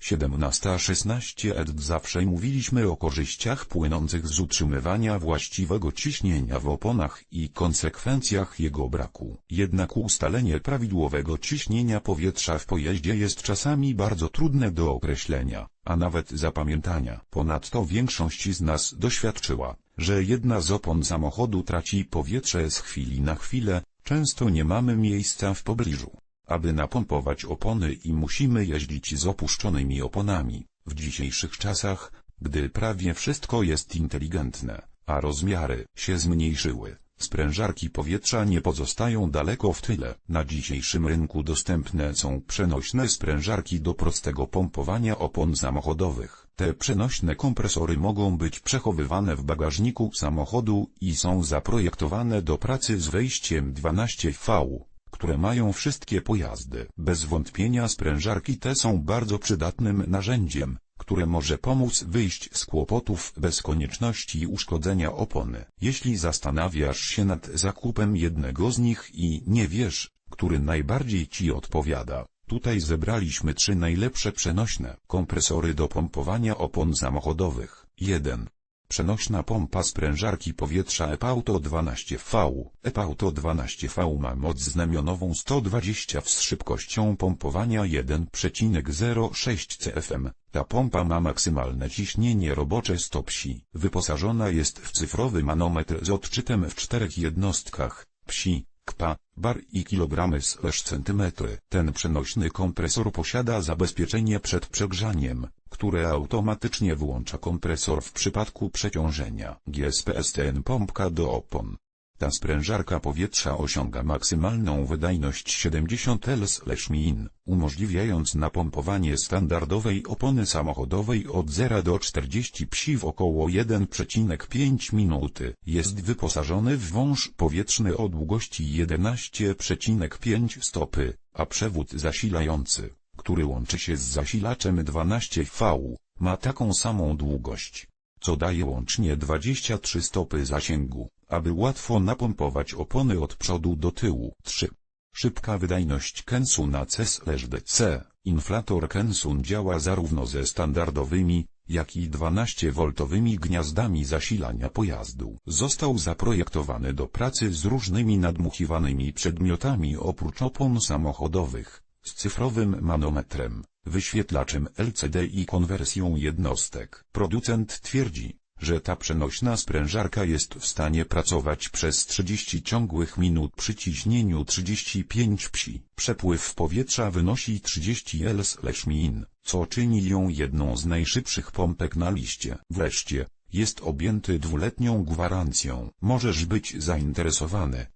17.16 ed. Zawsze mówiliśmy o korzyściach płynących z utrzymywania właściwego ciśnienia w oponach i konsekwencjach jego braku. Jednak ustalenie prawidłowego ciśnienia powietrza w pojeździe jest czasami bardzo trudne do określenia, a nawet zapamiętania. Ponadto większość z nas doświadczyła, że jedna z opon samochodu traci powietrze z chwili na chwilę, często nie mamy miejsca w pobliżu aby napompować opony i musimy jeździć z opuszczonymi oponami. W dzisiejszych czasach, gdy prawie wszystko jest inteligentne, a rozmiary się zmniejszyły, sprężarki powietrza nie pozostają daleko w tyle. Na dzisiejszym rynku dostępne są przenośne sprężarki do prostego pompowania opon samochodowych. Te przenośne kompresory mogą być przechowywane w bagażniku samochodu i są zaprojektowane do pracy z wejściem 12V które mają wszystkie pojazdy. Bez wątpienia sprężarki te są bardzo przydatnym narzędziem, które może pomóc wyjść z kłopotów bez konieczności uszkodzenia opony. Jeśli zastanawiasz się nad zakupem jednego z nich i nie wiesz, który najbardziej Ci odpowiada, tutaj zebraliśmy trzy najlepsze przenośne kompresory do pompowania opon samochodowych. 1. Przenośna pompa sprężarki powietrza EPAUTO 12V. EPAUTO 12V ma moc znamionową 120 z szybkością pompowania 1,06 CFM. Ta pompa ma maksymalne ciśnienie robocze 100 psi. Wyposażona jest w cyfrowy manometr z odczytem w czterech jednostkach psi, kpa, bar i kilogramy slash centymetry. Ten przenośny kompresor posiada zabezpieczenie przed przegrzaniem, które automatycznie włącza kompresor w przypadku przeciążenia. GSPSTN pompka do opon. Ta sprężarka powietrza osiąga maksymalną wydajność 70 L/min, umożliwiając napompowanie standardowej opony samochodowej od 0 do 40 psi w około 1,5 minuty. Jest wyposażony w wąż powietrzny o długości 11,5 stopy, a przewód zasilający, który łączy się z zasilaczem 12V, ma taką samą długość, co daje łącznie 23 stopy zasięgu aby łatwo napompować opony od przodu do tyłu. 3. Szybka wydajność Kensun C/DC. Inflator Kensun działa zarówno ze standardowymi, jak i 12V gniazdami zasilania pojazdu. Został zaprojektowany do pracy z różnymi nadmuchiwanymi przedmiotami oprócz opon samochodowych, z cyfrowym manometrem, wyświetlaczem LCD i konwersją jednostek. Producent twierdzi, że ta przenośna sprężarka jest w stanie pracować przez 30 ciągłych minut przy ciśnieniu 35 psi. Przepływ powietrza wynosi 30 L/min, co czyni ją jedną z najszybszych pompek na liście. Wreszcie, jest objęty dwuletnią gwarancją. Możesz być zainteresowany,